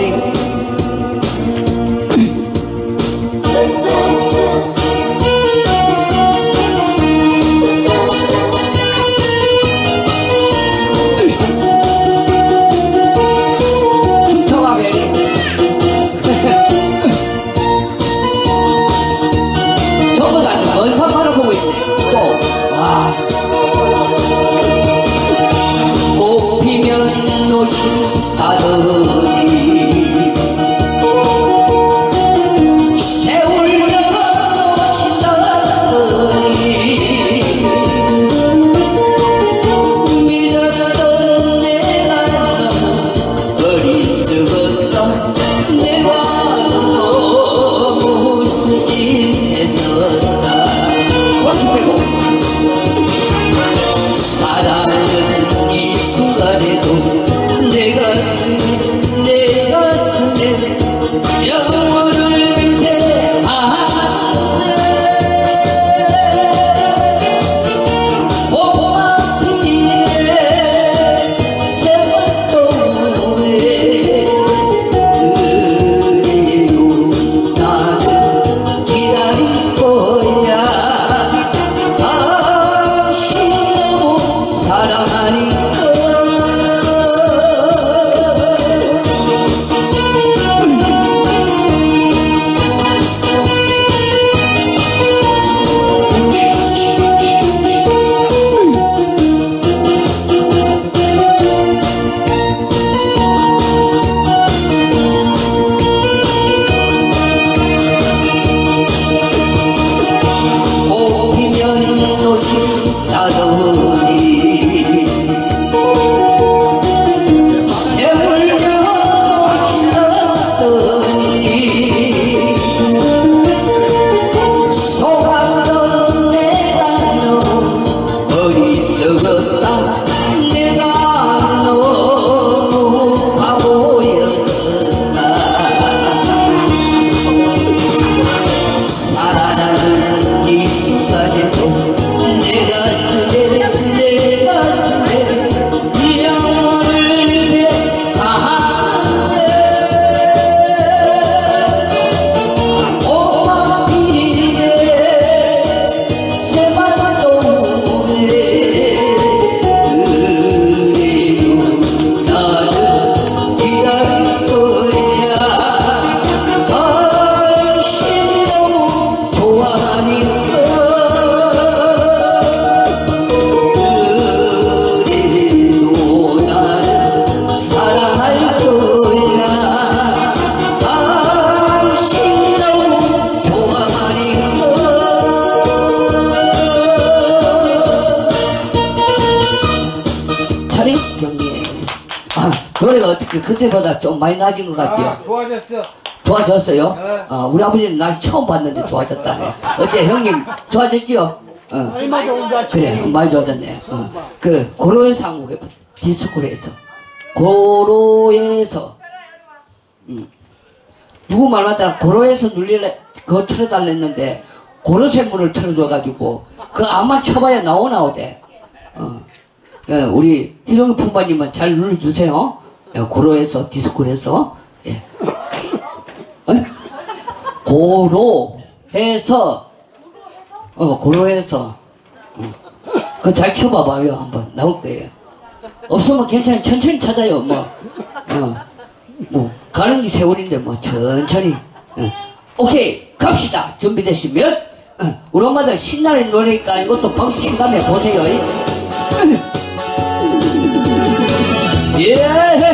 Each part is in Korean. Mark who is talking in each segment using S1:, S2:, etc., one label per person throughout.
S1: 쳐 사 노래가 어떻게 그때보다 좀 많이 나아진 것 같죠?
S2: 아, 좋아졌어.
S1: 좋아졌어요?
S2: 네.
S1: 아, 우리 아버지는 날 처음 봤는데 좋아졌다네. 어째 형님 좋아졌지요? 어. 그래, 많이 좋아졌네. 어. 그, 고로에서 한국에 디스코에서. 고로에서. 음. 누구 말 맞다라 고로에서 눌릴래, 그거 틀어달랬는데, 고로쇠물을 틀어줘가지고, 그 암만 쳐봐야 나오나 오대. 어. 예, 우리 희동이 풍바님은 잘 눌러주세요. 예, 고로에서, 디스코에서. 예. 어? 고로 해서 어 고로해서 어. 그거 잘 쳐봐봐요 한번 나올 거예요 없으면 괜찮아 천천히 찾아요 뭐 어. 뭐 가는 게 세월인데 뭐 천천히 어. 오케이 갑시다 준비되시면 어. 우리 엄마들 신나는 노래니까 이것도 박수 신감해 보세요 예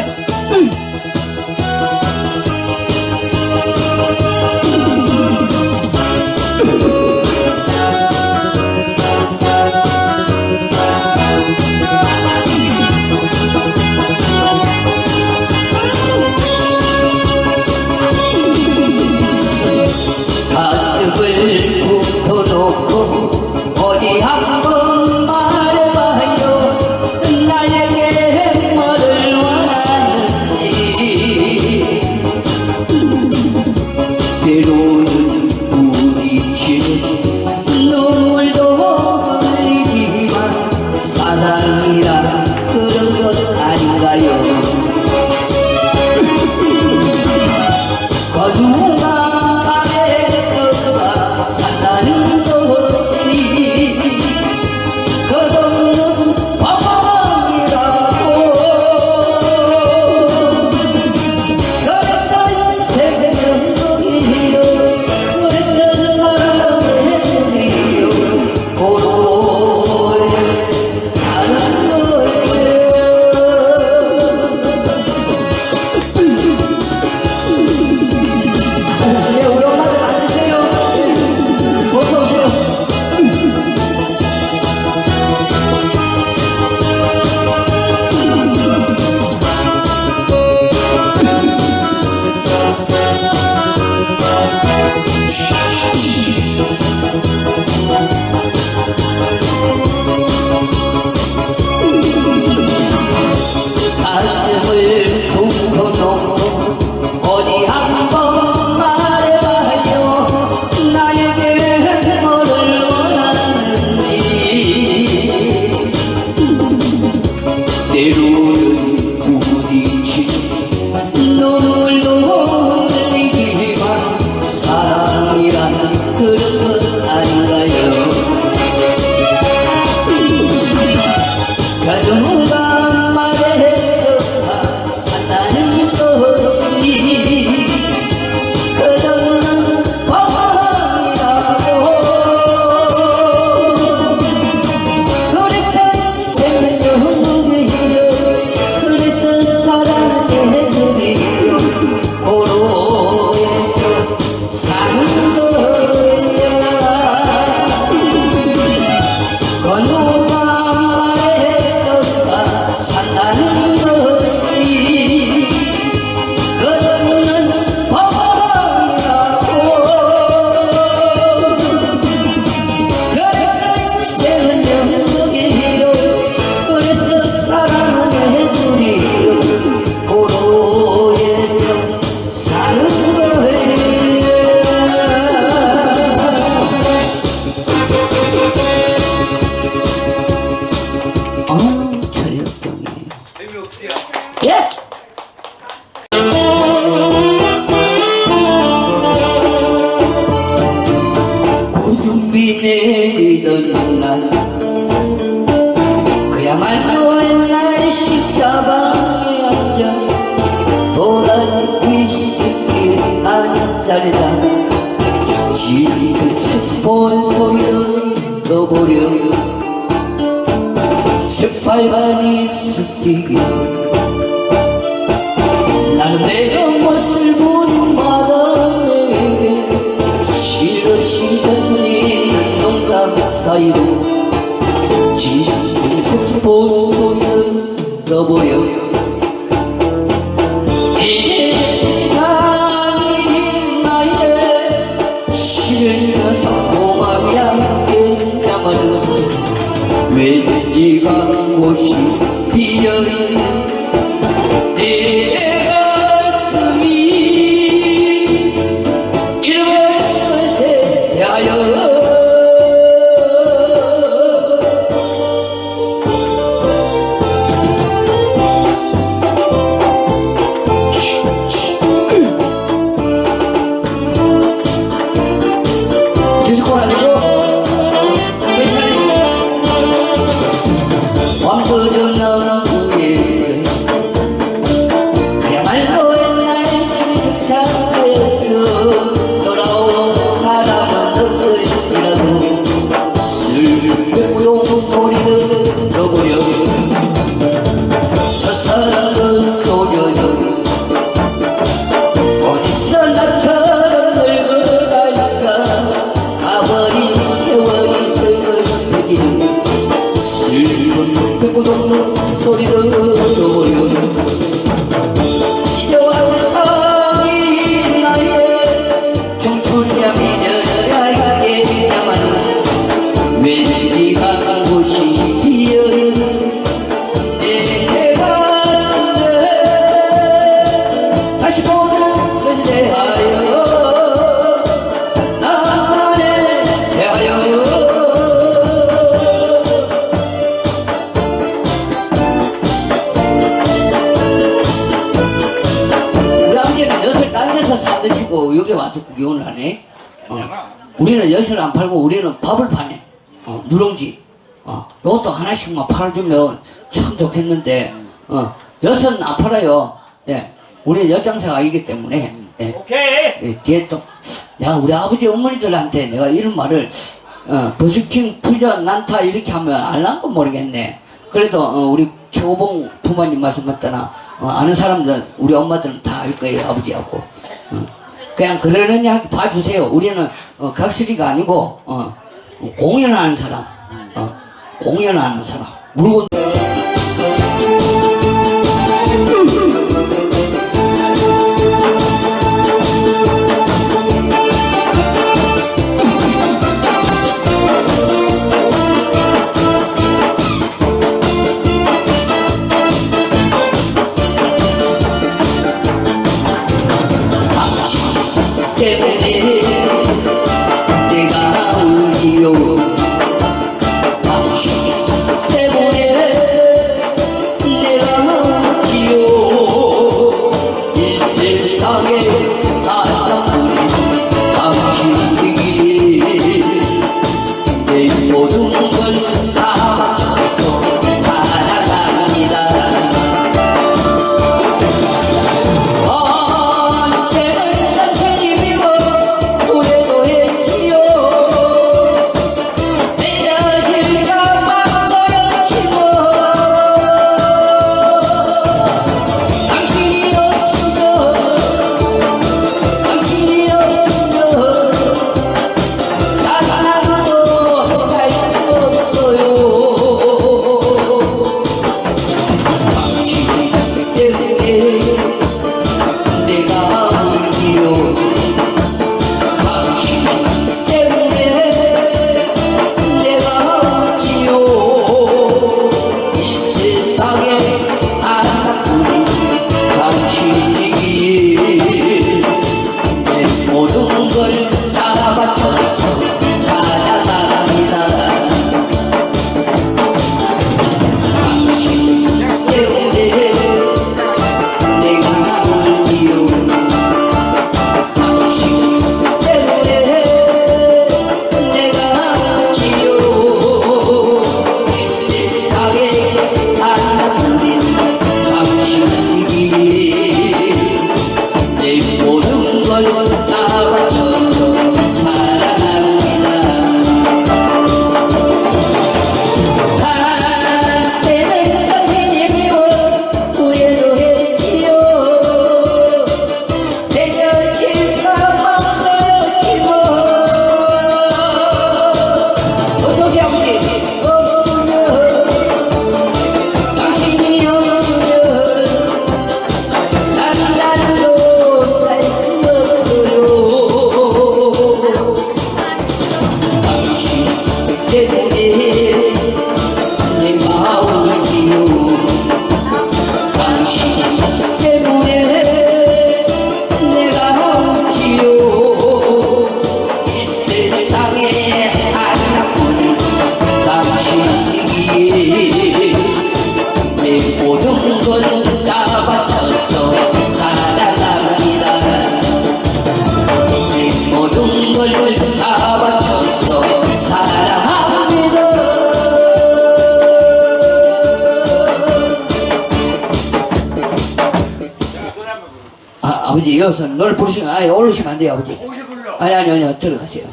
S1: 넣어버려. 새빨간 입술 뛰기 나는 내가 멋을 부린 마담에게 실없이 던지는 농담 사이로 색소폰 소리를 넣어버려 소리를 엿을 안 팔고 우리는 밥을 파네. 어, 누룽지. 어, 이것도 하나씩만 팔아주면 참 좋겠는데, 어, 엿은 안 팔아요. 예. 우리는 엿장사가 아니기 때문에, 예.
S2: 오케이.
S1: 예, 뒤에 또 내가 우리 아버지 어머니들한테 내가 이런 말을 어, 버스킹 부자 난타 이렇게 하면 알란건 모르겠네. 그래도 어, 우리 최고봉 부모님 말씀했더나 어, 아는 사람들 우리 엄마들은 다 알 거예요 아버지하고. 어, 그냥 그러느냐 봐주세요. 우리는 어, 각설이가 아니고 어, 공연하는 사람, 어, 공연하는 사람. 물건 때문 여기서 노래 부르시면 아예 올르시면 안 돼요 아버지. 아니 아니 아니 들어가세요.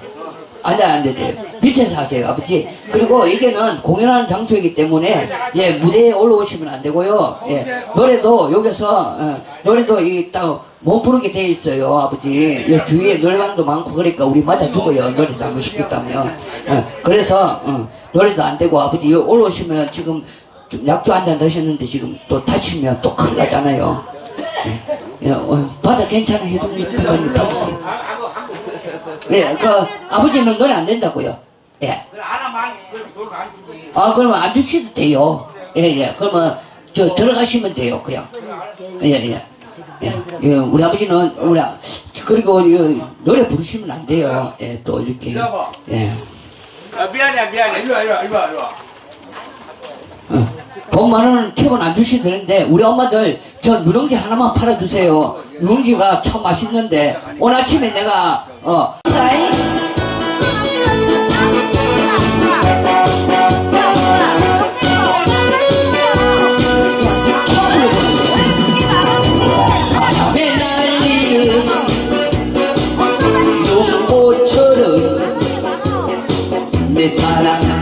S1: 아니 안돼 돼요 밑에서 하세요 아버지. 그리고 이게는 공연하는 장소이기 때문에 예 무대에 올라오시면 안 되고요. 예 노래도 여기서 어, 노래도 이딱못 부르게 돼 있어요 아버지. 여 주위에 노래방도 많고 그러니까 우리 맞아 죽어요 노래 잘못 시켰다면. 어, 그래서 어, 노래도 안 되고 아버지 여기 올라오시면 지금 좀 약주 한 잔 드셨는데 지금 또 다치면 또 큰일 나잖아요. 예, 어, 받아 괜찮아 해동님 한번 받으세요. 예, 그 아버지는 노래 안 된다고요. 예. 아 그러면 안 주셔도 돼요. 예, 예. 그러면 저 들어가시면 돼요, 그냥. 예, 예. 예, 예, 우리 아버지는 우리 아- 그리고 이 노래 부르시면 안 돼요. 예, 또 이렇게. 예.
S2: 아, 미안해 미안해 일로 와 일로 와 일로 와
S1: 어. 돈 만 원은 최고 안 주셔도 되는데 우리 엄마들 저 누룽지 하나만 팔아주세요. 누룽지가 참 맛있는데 오늘 아침에 내가 어 내 사랑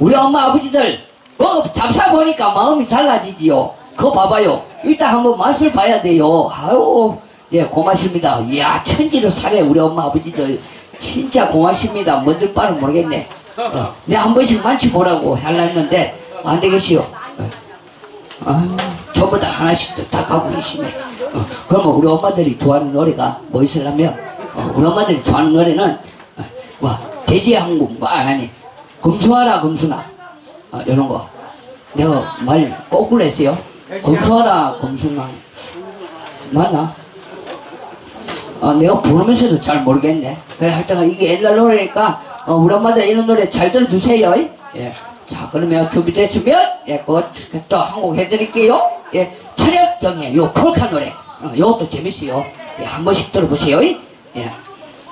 S1: 우리 엄마 아버지들 뭐 잡사 보니까 마음이 달라지지요. 그 거 봐봐요. 이따 한번 맛을 봐야 돼요. 아유 예 고맙습니다. 이야 천지로 살해 우리 엄마 아버지들. 진짜 고맙습니다. 뭔들 바는 모르겠네. 어, 내가 한 번씩 만치 보라고 하려 했는데 안 되겠어요 어. 전부 다 하나씩 다 가고 계시네. 어, 그러면 우리 엄마들이 좋아하는 노래가 뭐 있으려면 어, 우리 엄마들이 좋아하는 노래는 어, 뭐 한국 뭐 아니 금수하라 금수나. 어, 이런 거. 내가 말 거꾸로 했어요 금수하라 금수나 맞나? 어, 내가 부르면서도 잘 모르겠네 그래 하여튼 이게 옛날 노래니까 어, 우리 엄마들 이런 노래 잘 들어주세요 예. 자 그러면 준비됐으면 예, 그거 또 한 곡 해드릴게요 예, 경애 요 폴카 노래 어, 요것도 재밌어요 예, 한 번씩 들어보세요 예.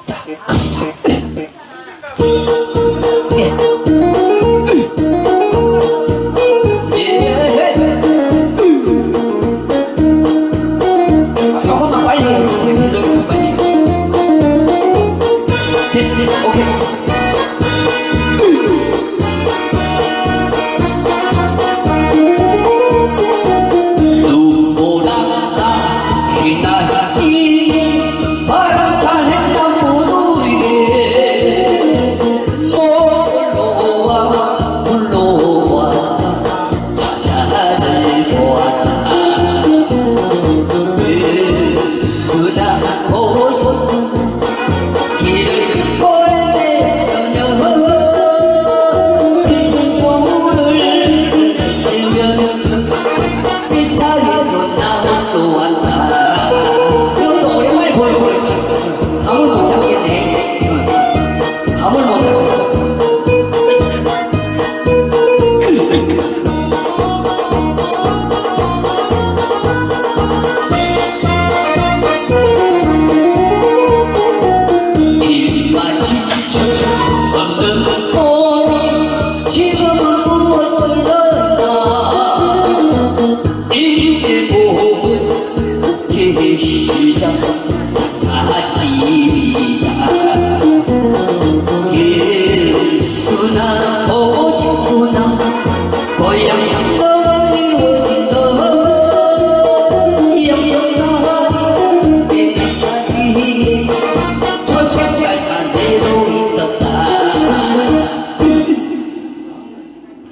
S1: 자 갑시다 예. 예. 됐어.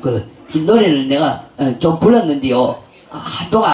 S1: 그이 노래를 내가 어, 좀 불렀는데요. 아, 한동안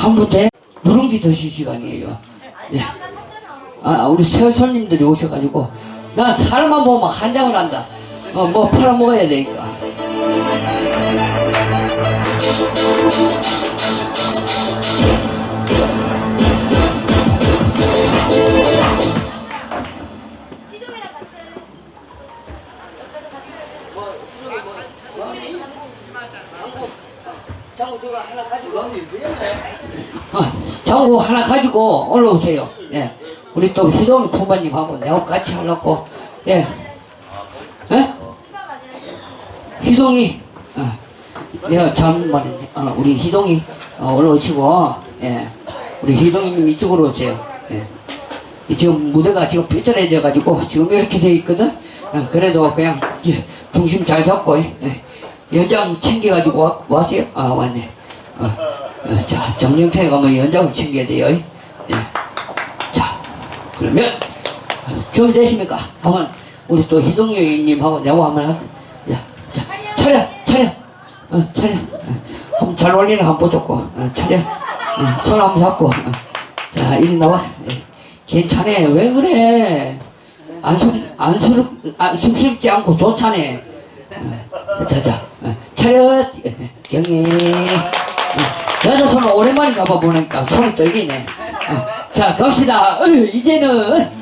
S1: 한 분대 누룽지 드실 시간이에요. 예. 아, 우리 새 손님들이 오셔가지고, 나 사람만 보면 한장을 한다. 어, 뭐 팔아먹어야 되니까. 장구 하나 가지고 올라오세요. 예. 우리 또 희동이 포바님하고 내가 같이 하려고. 예. 예? 희동이. 어. 내가 잘못 말했네. 어, 우리 희동이 어, 올라오시고. 예. 우리 희동이님 이쪽으로 오세요. 예. 이 지금 무대가 지금 삐뚤어져 가지고 지금 이렇게 돼 있거든. 어, 그래도 그냥 예, 중심 잘 잡고 예. 연장 챙겨 가지고 왔, 왔어요. 아 왔네. 어, 어, 자 정정태에 가면 연장을 챙겨야 돼요. 예. 자 그러면 준비되십니까? 한번 우리 또 희동이님하고 내가 한번 하. 자, 자 차려 차려 어, 차려 어, 한번 잘 올리는 한번 보자고 어, 차려 어, 손 한번 잡고 어. 자 이리 나와 예. 괜찮아 왜 그래 안 쑥, 안 쑥스럽지 않고 좋잖아 어, 자 자 어, 차렷 예, 경례 어, 여자 손을 오랜만에 잡아보니까 손이 떨리네. 어, 자 갑시다. 어, 이제는